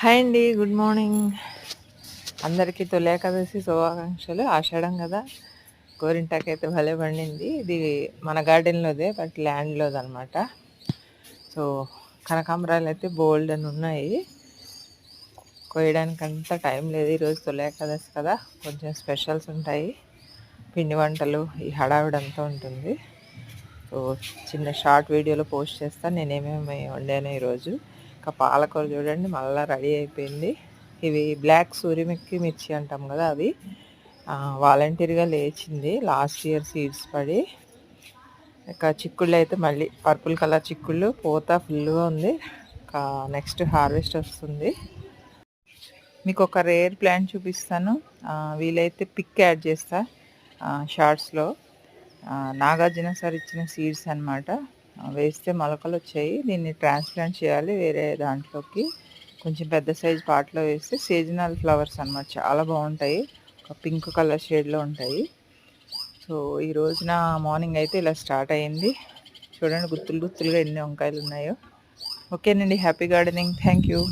Hi అండి good morning. అందరికీ తొలేకాదశి శుభాకాంక్షలు. ఆషాఢం కదా. గోరింటాకు అయితే భలే పండింది. ఇది మన గార్డెన్లోదే బట్ ల్యాండ్లోది అనమాట సో కనకాంబరాలు అయితే బోల్డ్ అని ఉన్నాయి. కోయడానికి అంత టైం లేదు. ఈరోజు తొలేకాదశి కదా. కొంచెం స్పెషల్స్ ఉంటాయి. పిండి వంటలు ఈ హడావిడంతా ఉంటుంది. సో చిన్న షార్ట్ వీడియోలో పోస్ట్ చేస్తాను నేనేమేమి వండాను ఈరోజు ఇంకా పాలకూర చూడండి మళ్ళీ రెడీ అయిపోయింది. ఇవి బ్లాక్ సూర్యమిక్కి మిర్చి అంటాం కదా అవి. వాలంటీర్గా లేచింది. లాస్ట్ ఇయర్ సీడ్స్ పడి. ఇక చిక్కుళ్ళు అయితే మళ్ళీ పర్పుల్ కలర్ చిక్కుళ్ళు పూత ఫుల్గా ఉంది. ఇంకా నెక్స్ట్ హార్వెస్ట్ వస్తుంది. మీకు ఒక రేర్ ప్లాంట్ చూపిస్తాను. వీలైతే పిక్ యాడ్ చేస్తా షార్ట్స్లో. నాగార్జున సార్ ఇచ్చిన సీడ్స్ అనమాట వేస్తే మొలకలు వచ్చాయి. దీన్ని ట్రాన్స్ప్లాంట్ చేయాలి వేరే దాంట్లోకి. కొంచెం పెద్ద సైజ్ పాట్లో వేస్తే సీజనల్ ఫ్లవర్స్ అనమాట చాలా బాగుంటాయి. ఒక పింక్ కలర్ షేడ్లో ఉంటాయి. సో ఈ రోజున మార్నింగ్ అయితే ఇలా స్టార్ట్ అయింది. చూడండి గుత్తులు గుత్తులుగా ఎన్ని వంకాయలు ఉన్నాయో. ఓకేనండి. Happy gardening. Thank you.